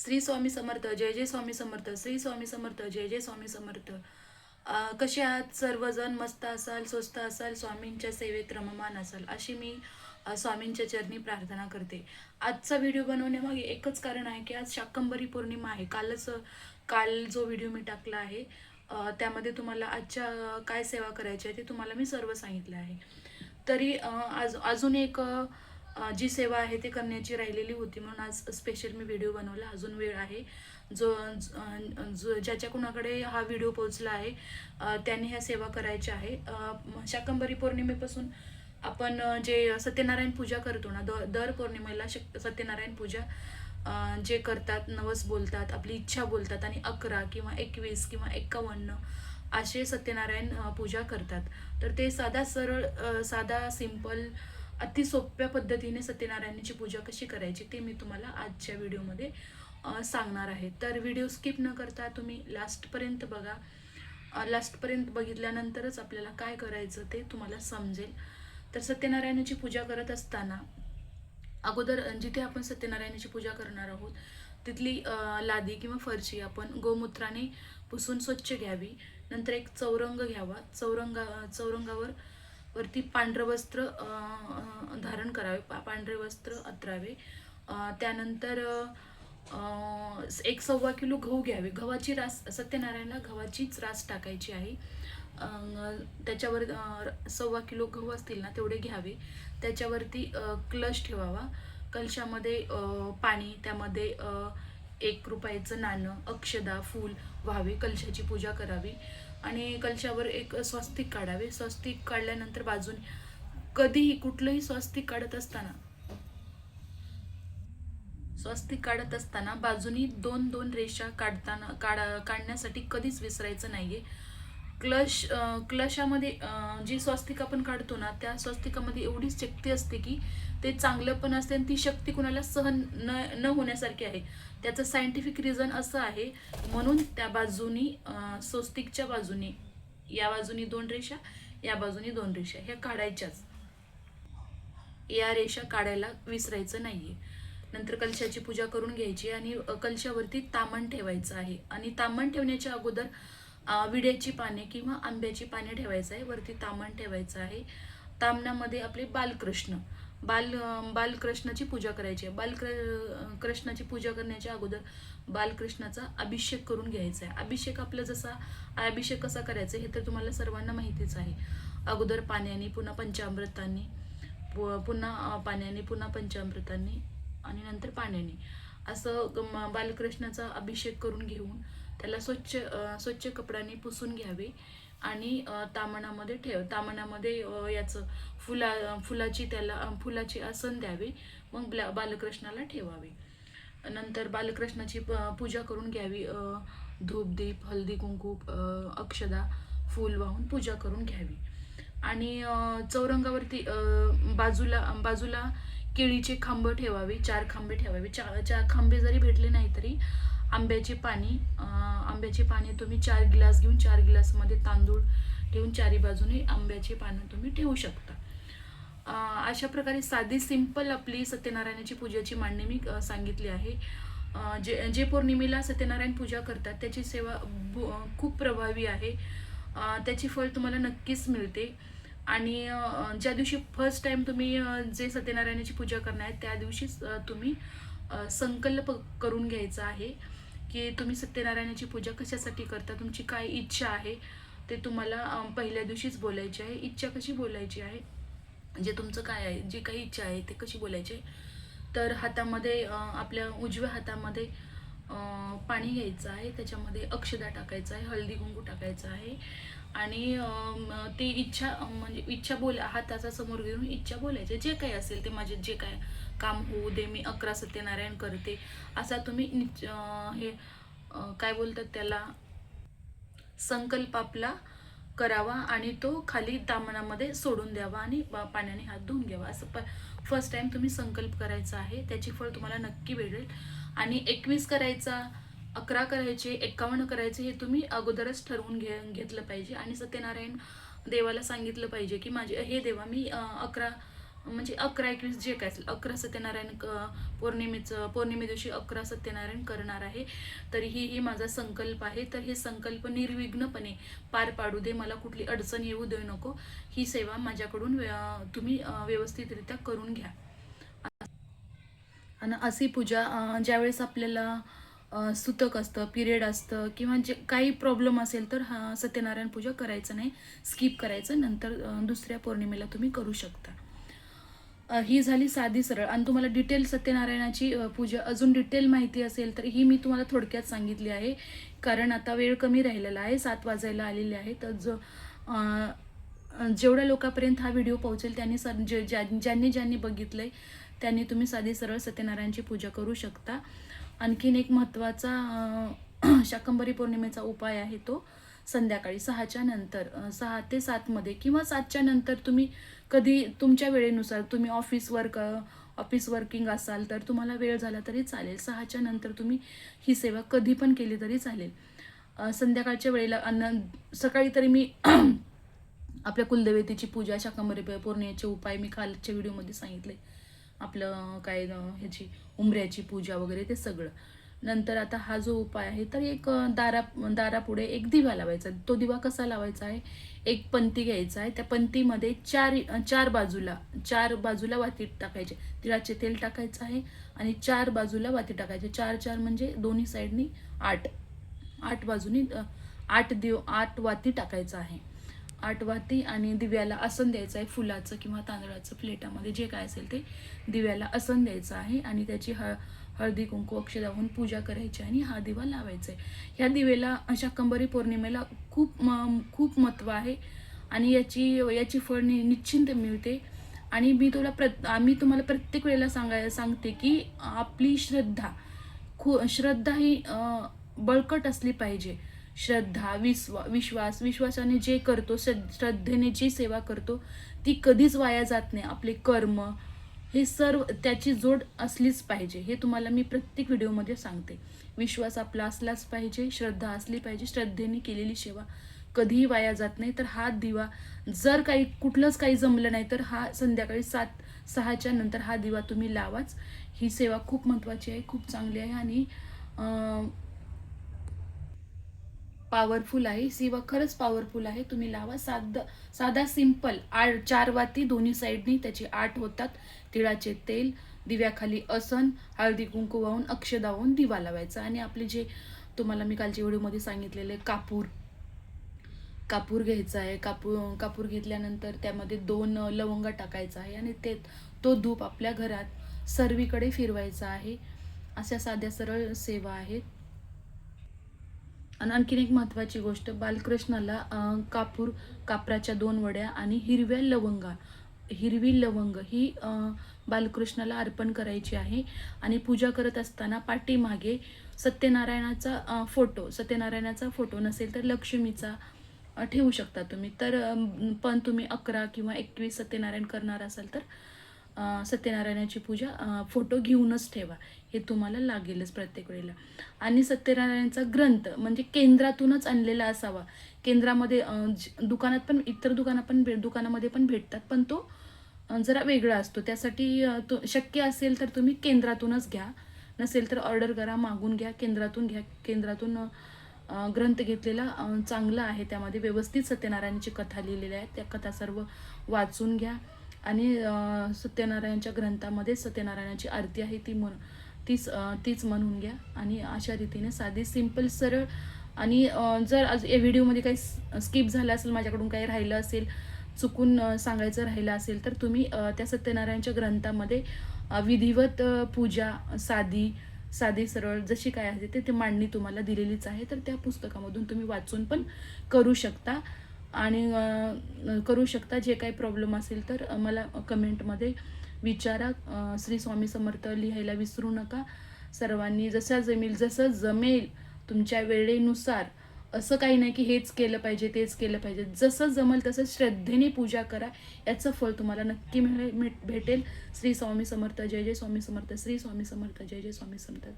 श्री स्वामी समर्थ जय जय स्वामी समर्थ श्री स्वामी समर्थ जय जय स्वामी समर्थ. कसे आहात? सर्वजण मस्त असाल स्वस्त असाल स्वामींच्या सेवेत रममान असाल अशी मी स्वामींच्या चरणी प्रार्थना करते. आजचा व्हिडिओ बनवण्यामागे एकच कारण आहे की आज शाकंबरी पौर्णिमा आहे. कालच काल जो व्हिडिओ मी टाकला आहे त्यामध्ये तुम्हाला आजच्या काय सेवा करायची आहे ते तुम्हाला मी सर्व सांगितलं आहे. तरी आज अजून एक जी सेवा आहे ते करण्याची राहिलेली होती म्हणून आज स्पेशल मी व्हिडिओ बनवला. अजून वेळ आहे. जो जो ज्याच्या कुणाकडे हा व्हिडिओ पोहोचला आहे त्यांनी ह्या सेवा करायच्या आहे. शाकंबरी पौर्णिमेपासून आपण जे सत्यनारायण पूजा करतो ना द- दर पौर्णिमेला शक सत्यनारायण पूजा जे करतात नवस बोलतात आपली इच्छा बोलतात आणि अकरा किंवा एकवीस किंवा एक्कावन्न असे सत्यनारायण पूजा करतात. तर ते साधा सरळ साधा सिंपल अति सोप्या पद्धतीने सत्यनारायणाची पूजा कशी करायची ते मी तुम्हाला आजच्या व्हिडिओमध्ये सांगणार आहे. तर व्हिडिओ स्किप न करता तुम्ही लास्टपर्यंत बघा. लास्टपर्यंत बघितल्यानंतरच आपल्याला काय करायचं ते तुम्हाला समजेल. तर सत्यनारायणाची पूजा करत असताना अगोदर जिथे आपण सत्यनारायणाची पूजा करणार आहोत तिथली लादी किंवा फरशी आपण गोमूत्राने पुसून स्वच्छ घ्यावी. नंतर एक चौरंग घ्यावा. चौरंगा चौरंगावर वरती पांढरं वस्त्र धारण करावे पा- पांढरे वस्त्र अत्रावे. त्यानंतर एक सव्वा किलो गहू घ्यावे. गव्हाची रास सत्यनारायणला गव्हाचीच रास टाकायची आहे. त्याच्यावर सव्वा किलो गहू असतील ना तेवढे घ्यावे. त्याच्यावरती कलश ठेवावा. कलशामध्ये पाणी त्यामध्ये एक रुपयाचं नाणं अक्षदा फूल व्हावे कलशाची पूजा करावी आणि कलशावर एक स्वस्तिक काढावे. स्वस्तिक काढल्यानंतर बाजूने कधीही कुठलंही स्वस्तिक काढत असताना स्वस्तिक काढत असताना बाजूनी दोन दोन रेषा काढताना काढा काढण्यासाठी कधीच विसरायचं नाहीये. क्लश क्लशामध्ये जी स्वस्तिक आपण काढतो ना त्या स्वस्तिकामध्ये एवढी शक्ती असते की ते चांगलं पण असते आणि ती शक्ती कुणाला सहन न न होण्यासारखी आहे. त्याचं सायंटिफिक रिझन असं आहे म्हणून त्या बाजूनी स्वस्तिकच्या बाजूनी या बाजूनी दोन रेषा या बाजूनी दोन रेषा ह्या काढायच्याच. या रेषा काढायला विसरायचं नाहीये. नंतर कलशाची पूजा करून घ्यायची आणि कलशावरती तामण ठेवायचं आहे. आणि तामण ठेवण्याच्या अगोदर विड्याची पाने किंवा आंब्याची पाने ठेवायचं आहे. वरती तामण ठेवायचं आहे. तामणामध्ये आपले बालकृष्ण. बाल बालकृष्णाची पूजा करायची आहे. बालक्र कृष्णाची पूजा करण्याच्या अगोदर बालकृष्णाचा अभिषेक करून घ्यायचा आहे. अभिषेक आपला जसा अभिषेक कसा करायचा हे तर तुम्हाला सर्वांना माहितीच आहे. अगोदर पाण्याने पुन्हा पंचामृतांनी पु- पुन्हा पाण्याने पुन्हा पंचामृतांनी आणि नंतर पाण्याने. असं बालकृष्णाचा अभिषेक करून घेऊन त्याला स्वच्छ स्वच्छ कपड्याने पुसून घ्यावे आणि तामणामध्ये ठेव तामणामध्ये याचं फुला फुलाची त्याला फुलाची फुलाचे आसन द्यावे मग ब्ला- बालकृष्णाला ठेवावे. नंतर बालकृष्णाची पूजा करून घ्यावी धूपदीप हल्दी कुंकू अक्षदा फूल वाहून पूजा करून घ्यावी. आणि चौरंगावरती बाजूला बाजूला केळीचे खांब ठेवावे चार खांबे ठेवावे. चार चार खांबे जरी भेटले नाही तरी आंब्याची पाणी आंब्याची पाणी तुम्ही चार गिलास घेऊन चार गिलासमध्ये तांदूळ ठेवून चारी बाजूने आंब्याची पानं तुम्ही ठेवू शकता. अशा प्रकारे साधी सिंपल आपली सत्यनारायणाची पूजेची मांडणी मी सांगितली आहे. जे जे पौर्णिमेला सत्यनारायण पूजा करतात त्याची सेवा बु- खूप प्रभावी आहे. त्याची फळ तुम्हाला नक्कीच मिळते. आणि ज्या दिवशी फर्स्ट टाईम तुम्ही जे सत्यनारायणाची पूजा करणार आहे त्या दिवशीच तुम्ही संकल्प करून घ्यायचा आहे. की तुम्ही सत्यनारायणाची पूजा कशासाठी करता? तुमची काय इच्छा आहे? ते तुम्हाला पहिल्या दिवशीच बोलायची आहे. इच्छा कशी बोलायची आहे? जे तुमचं काय आहे जी काही इच्छा आहे ते कशी बोलायची? आहे तर हातामध्ये आपल्या उजव्या हातामध्ये पाणी घ्यायचं आहे. त्याच्यामध्ये अक्षदा टाकायचं आहे हळदी कुंकू टाकायचं आहे. आणि ती इच्छा म्हणजे इच्छा बोला हाताचा समोर घेऊन इच्छा बोलायची. जे काही असेल ते माझे जे काय काम होऊ दे मी अकरा सत्यनारायण करते. असा तुम्ही निच- हे काय बोलतात त्याला? संकल्प आपला करावा आणि तो खाली दामनामध्ये सोडून द्यावा आणि पाण्याने हात धुवून घ्यावा. असं प फर्स्ट टाईम तुम्ही संकल्प करायचा आहे. त्याची फळ तुम्हाला नक्की भेटेल आणि एकवीस करायचा अकरा करायचे एक्कावन्न करायचे हे तुम्ही अगोदरच ठरवून घे घेतलं पाहिजे. आणि सत्यनारायण देवाला सांगितलं पाहिजे की माझे हे देवा मी अकरा म्हणजे अकरा एकवीस जे काय असेल अकरा सत्यनारायण क- पौर्णिमेचं पौर्णिमे दिवशी अकरा सत्यनारायण करणार आहे. तर ही ही माझा संकल्प आहे. तर हे संकल्प निर्विघ्नपणे पार पाडू दे. मला कुठली अडचण येऊ देऊ नको. ही सेवा माझ्याकडून तुम्ही व्यवस्थितरित्या करून घ्या. आणि अशी पूजा ज्यावेळेस आपल्याला सुतक असतं पिरियड असतं किंवा जे काही प्रॉब्लेम असेल तर हा सत्यनारायण पूजा करायचं नाही. स्किप करायचं. नंतर दुसऱ्या पौर्णिमेला तुम्ही करू शकता. ही झाली साधी सरळ. आणि तुम्हाला डिटेल सत्यनारायणाची पूजा अजून डिटेल माहिती असेल तर ही मी तुम्हाला थोडक्यात सांगितली आहे. कारण आता वेळ कमी राहिलेला आहे सात वाजायला आलेले आहे. तर जो जेवढ्या लोकांपर्यंत हा व्हिडिओ पोहोचेल त्यांनी सर जे ज्या ज्यांनी ज्यांनी बघितलं आहे त्यांनी तुम्ही साधी सरळ सत्यनारायणची पूजा करू शकता. आणखीन एक महत्त्वाचा शाकंबरी शाकंभरी पौर्णिमेचा उपाय आहे तो. संध्याकाळी सहाच्या नंतर सहा ते सातमध्ये किंवा सातच्या नंतर तुम्ही कधी तुमच्या वेळेनुसार तुम्ही ऑफिस वर्क ऑफिस वर्किंग असाल तर तुम्हाला वेळ झाला तरी चालेल. सहाच्या नंतर तुम्ही ही सेवा कधी पण केली तरी चालेल. संध्याकाळच्या वेळेला अन्न सकाळी तरी मी आपल्या कुलदेवतेची पूजा शाकंभरी पौर्णिमेचे उपाय मी कालच्या व्हिडिओमध्ये सांगितले. आपलं काय ह्याची उंबऱ्याची पूजा वगैरे ते सगळं. नंतर आता हा जो उपाय आहे तर एक दारा दारापुढे एक दिवा लावायचा तो दिवा कसा लावायचा आहे? एक पंती घ्यायचा आहे. त्या पंतीमध्ये चार चार बाजूला चार बाजूला वाती टाकायचे. तिळाचे तेल टाकायचं आहे आणि चार बाजूला वाती टाकायचे. चार चार म्हणजे दोन्ही साईडनी आठ. आठ बाजूनी आठ दिव आठ वाती टाकायचं आहे. आठवाती आणि दिव्याला आसन द्यायचं आहे फुलाचं किंवा तांदळाचं प्लेटामध्ये जे काय असेल ते दिव्याला आसन द्यायचं आहे आणि त्याची हळ हळदी कुंकू अक्षर लावून पूजा करायची आणि हा दिवा लावायचा आहे. ह्या दिवेला कंबरी पौर्णिमेला खूप म खूप महत्त्व आहे आणि याची याची फळ नि निश्चिंत मिळते. आणि मी तुला प्र आम्ही तुम्हाला प्रत्येक वेळेला सांगाय सांगते की आपली श्रद्धा खू श्रद्धा ही बळकट असली पाहिजे. श्रद्धा विश्वा विश्वास विश्वासाने जे करतो श्रद्धेने जी सेवा करतो ती कधीच वाया जात नाही. आपले कर्म हे सर्व त्याची जोड असलीच पाहिजे. हे तुम्हाला मी प्रत्येक व्हिडिओमध्ये सांगते. विश्वास आपला असलाच पाहिजे श्रद्धा असली पाहिजे श्रद्धेने केलेली सेवा कधीही वाया जात नाही. तर हा दिवा जर काही कुठलंच काही जमलं नाही तर हा संध्याकाळी सात सहाच्या नंतर हा दिवा तुम्ही लावाच. ही सेवा खूप महत्त्वाची आहे खूप चांगली आहे आणि पॉवरफुल आहे. सिवा खरंच पॉवरफुल आहे. तुम्ही लावा. साधा साधा सिंपल आठ चार वाती दोन्ही साईडनी त्याची आठ होतात. तिळाचे तेल दिव्याखाली असन हळदी कुंकू वाहून अक्षदावून दिवा लावायचा. आणि आपले जे तुम्हाला मी कालच्या व्हिडिओमध्ये सांगितलेले कापूर. कापूर घ्यायचा आहे. कापूर कापूर घेतल्यानंतर त्यामध्ये दोन लवंग टाकायचा आहे. आणि ते तो धूप आपल्या घरात सर्वीकडे फिरवायचा आहे. अशा साध्या सरळ सेवा आहेत. आणि आणखीन एक महत्त्वाची गोष्ट बालकृष्णाला कापूर कापराच्या दोन वड्या आणि हिरव्या लवंगा हिरवी लवंग ही बालकृष्णाला अर्पण करायची आहे. आणि पूजा करत असताना पाठीमागे सत्यनारायणाचा फोटो सत्यनारायणाचा फोटो नसेल तर लक्ष्मीचा ठेवू शकता तुम्ही. तर पण तुम्ही अकरा किंवा एकवीस सत्यनारायण करणार असाल तर सत्यनारायणाची पूजा फोटो घेऊनच ठेवा. हे तुम्हाला लागेलच प्रत्येक वेळेला. आणि सत्यनारायणचा ग्रंथ म्हणजे केंद्रातूनच आणलेला असावा. केंद्रामध्ये दुकानात पण इतर दुकानात पण भे दुकानामध्ये पण भेटतात पण तो जरा वेगळा असतो. त्यासाठी तो शक्य असेल तर तुम्ही केंद्रातूनच घ्या. नसेल तर ऑर्डर करा मागून घ्या केंद्रातून घ्या. केंद्रातून ग्रंथ घेतलेला चांगला आहे. त्यामध्ये व्यवस्थित सत्यनारायणाची कथा लिहिलेल्या आहेत. त्या कथा सर्व वाचून घ्या. आणि सत्यनारायणच्या ग्रंथामध्ये सत्यनारायणाची आरती आहे ती म्हण तीच तीच म्हणून घ्या. आणि अशा रीतीने साधी सिंपल सरळ आणि जर आज या व्हिडिओमध्ये काही स्किप झालं असेल माझ्याकडून काही राहिलं असेल चुकून सांगायचं राहिलं असेल तर तुम्ही त्या सत्यनारायणच्या ग्रंथामध्ये विधिवत पूजा साधी साधी सरळ जशी काय आहे ते ते मांडणी तुम्हाला दिलेलीच आहे. तर त्या पुस्तकामधून तुम्ही वाचून पण करू शकता. आणि करू शकता. जे काही प्रॉब्लेम असेल तर मला कमेंटमध्ये विचारा. श्री स्वामी समर्थ लिहायला विसरू नका. सर्वांनी जसं जमेल जसं जमेल तुमच्या वेळेनुसार. असं काही नाही की हेच केलं पाहिजे तेच केलं पाहिजे. जसं जमल तसं श्रद्धेने पूजा करा. याचं फळ तुम्हाला नक्की मिळे मिळ- भेटेल. श्री स्वामी समर्थ जय जय स्वामी समर्थ श्री स्वामी समर्थ जय जय स्वामी समर्थ.